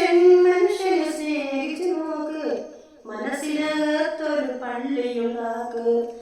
മനുഷ്യൻ മനുഷ്യനെ സ്നേഹിച്ചു നോക്ക്. മനസ്സിനകത്തൊരു പള്ളിയുണ്ടാക്ക്.